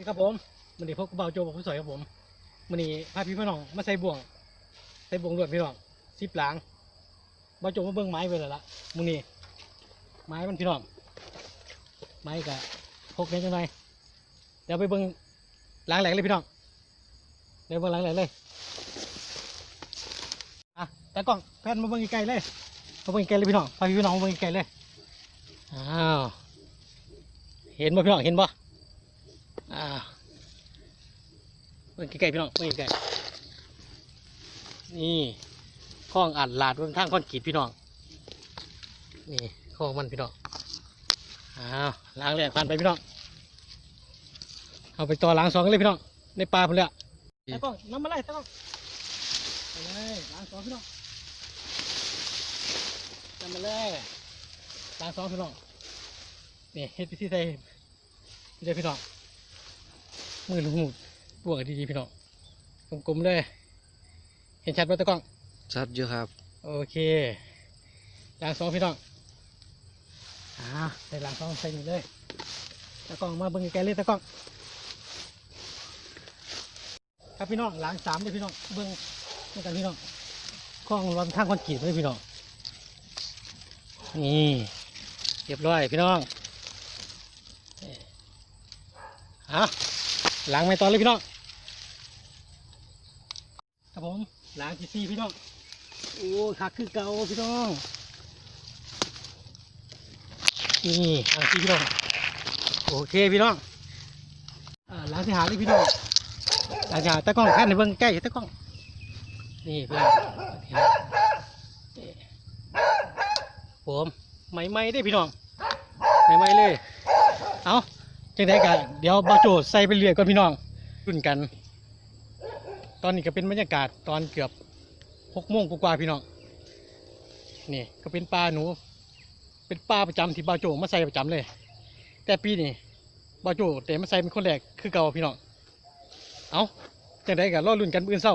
นี่ครับผมมันนี้พบกับเบาโจบอกผู้สวยครับผมมันนี้พาพี่พี่น้องมาใส่บ่วง ใส่บ่วงรวดพี่น้องสิบหลังเบาโจมาเบิ่งไม้ไปแล้วล่ะมันนี้ไม้มันพี่น้องไม้กะพกเนี้ยจังไงเดี๋ยวไปเบิ่งหล้างแหลกเลยพี่น้องเดี๋ยวเบิ่งหล้างแหลกเลยอะตากล้องแพนมาเบิ่งไกลเลยมาเบิ่งไกลเลยพี่น้องพาพี่พี่น้องมาเบิ่งไกลเลยอ้าวเห็นบ่พี่น้องเห็นบ่ อ่าเบิ่งใกล้ๆพี่น้องเบิ่งใกล้ๆนี่คลองอัดลาดบนทางคอนกรีตพี่น้องนี่คลองมันพี่น้องอ้าวล้างแรกผ่านไปพี่น้องเอาไปต่อล้างสองกันเลยพี่น้องในปลาพุ่นเลยอะตากล้องน้ำมาไล่ตากล้องไปเลยล้างสองพี่น้องน้ำมาเลยล้างสองพี่น้องนี่เฮ็ดพิธีใส่เดี๋ยวพี่น้อง มือลูกหมูบวกดีๆพี่น้องกลมๆเลย เห็นชัดป่ะตะกล้อง ชัดอยู่ครับ โอเคล้างสองพี่น้องอ่าใส่ล้างสองใส่นี่เลยตะกล้องมาเบิ่งไกลๆเลยตะกล้องครับพี่น้องล้างสามเลยพี่น้องเบิ่งเบิ่งกันพี่น้องข้องรอนทางคอนกรีตเลยพี่น้องนี่เรียบร้อยพี่น้องอะ ล้างไม่ตอนเลยพี่น้องครับผมล้างที่สี่พี่น้องโอ้คักคือเก่าพี่น้องนี่ล้างที่พี่น้องโอเคพี่น้องล้างที่หาเลยพี่น้องล้างที่หาตะกล้องแค่ในเบื้องใกล้ตะกล้องนี่พี่น้องผมไม่ไม่ได้พี่น้องไม่ไม่เลยเอา จังไดกันเดี๋ยวบาโจใส่ไปเรื่อยก่อนพี่น้องรุ่นกัน ตอนนี้ก็เป็นบรรยากาศตอนเกือบหกโมงกว่าพี่น้องนี่ก็เป็นปลาหนู เป็นปลาประจำที่บาโจมาใส่ประจำเลย แต่ปีนี้บาโจแต่มาใส่เป็นคนแรกคือเก่าพี่น้องเอาจังไดกันรอรุ่นกันมื้อนเศร้า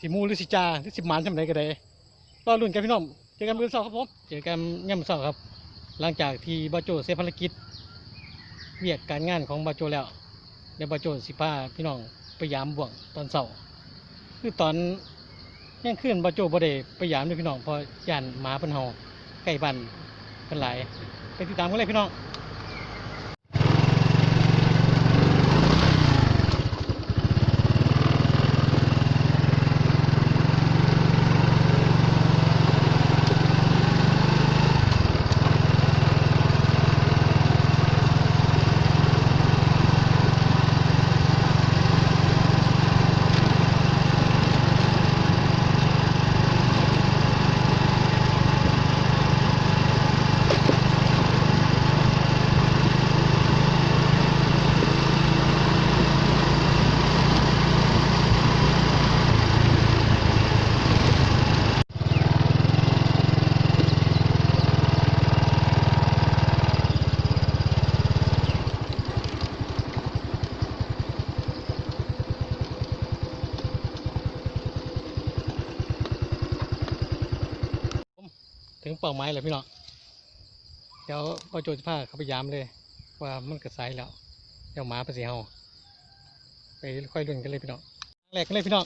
สิมูหรือสิจาหรือสิหมานจำไดก็ได้รอรุ่นกันพี่น้องเจอกันมื้อนเศร้าครับผมเจอกันย่ำเศร้าครับ หลังจากที่บาโจเสร็จภารกิจ เวียกการงานของบาโจแล้วเดี๋ยวบาโจสิพาพี่น้องไปยามบ่วงตอนเสาร์คือตอนยังขึ้นบาโจบ่ได้ไปยามด้วยพี่น้องเพอย่านหมาเป็นเฮาใกล้บ้านเป็นหลายไปติดตามกันเลยพี่น้อง ถึงเป้าหมายแล้วพี่น้องเดี๋ยวบาโจจะพาเขาไปยามเลย ว่ามันกระสายแล้วเดี๋ยวหมาไปสิเฮาไปค่อยรุ่นกันเลยพี่น้องแรกกันเลยพี่น้อง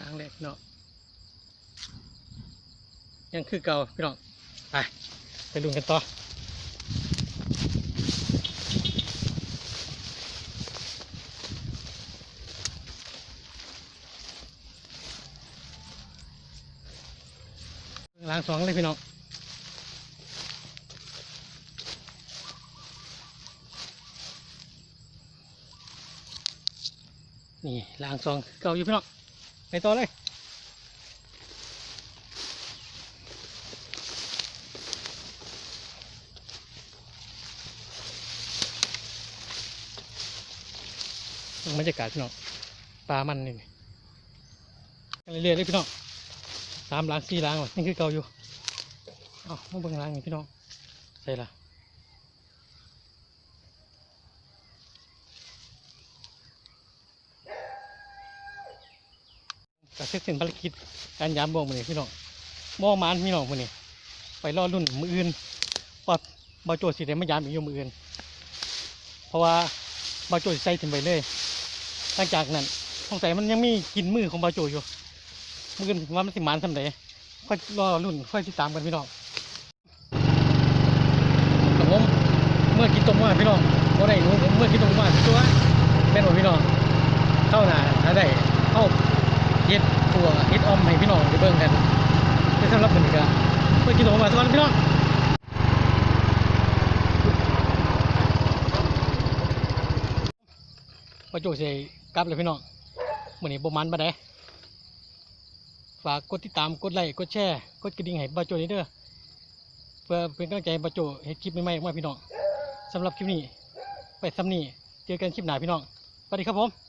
ล้างแรกพี่น้องยังคือเก่าพี่น้องไปไปรุ่นกันต่อางสองเลยพี่น้องนี่ล้างสองเก่าอยู่พี่น้องไปต่อเลยบรรยากาศพี่น้องปลามันนี่กันเรื่อยๆเลยพี่น้องสามล้างสี่ล้างวะนี่คือเก่าอยู่ เอามาเบิ่งล้างนี่พี่น้องใส่ละกระเซ็กเส้นภารกิจการยามบ่วงมือนี่พี่น้องบ่หมานพี่น้องมือนี่ไปรอรุ่นมืออื่นปอดบาโจสิได้มายามอีกอยู่มืออื่น เพราะว่าบาโจใส่ถึงไปเลยหลังจากนั้นสงสัยมันยังมีกินมือของบาโจอยู่มืออื่นว่ามันสิหมานสำเร็จค่อยรอรุ่นค่อยติดตามกันพี่น้องครับผม เมื่อกินต้มว่าพี่น้องบ่ได้หนูผมเมื่อกินต้มว่าตัวแม่นบ่พี่น้องเข้าหนาถ้าได้เข้าเฮ็ดตัวเฮ็ดออมให้พี่น้องได้เบิ่งกันแต่สำหรับมื้อนี้ก็เมื่อกินต้มว่าสวัสดีพี่น้องประโจเสยกลับเลยพี่น้องมื่อนี้บ่มันบ่ได้ฝากกดติดตามกดไลค์กดแชร์กดกระดิ่งให้บาโจนี่เด้อเพื่อเป็นกำลังใจบาโจเฮ็ดคลิปใหม่ๆออกมาพี่น้อง สำหรับคลิปนี้ ไปซ้ำนี่เจอกันคลิปหน้าพี่น้องสวัสดีครับผม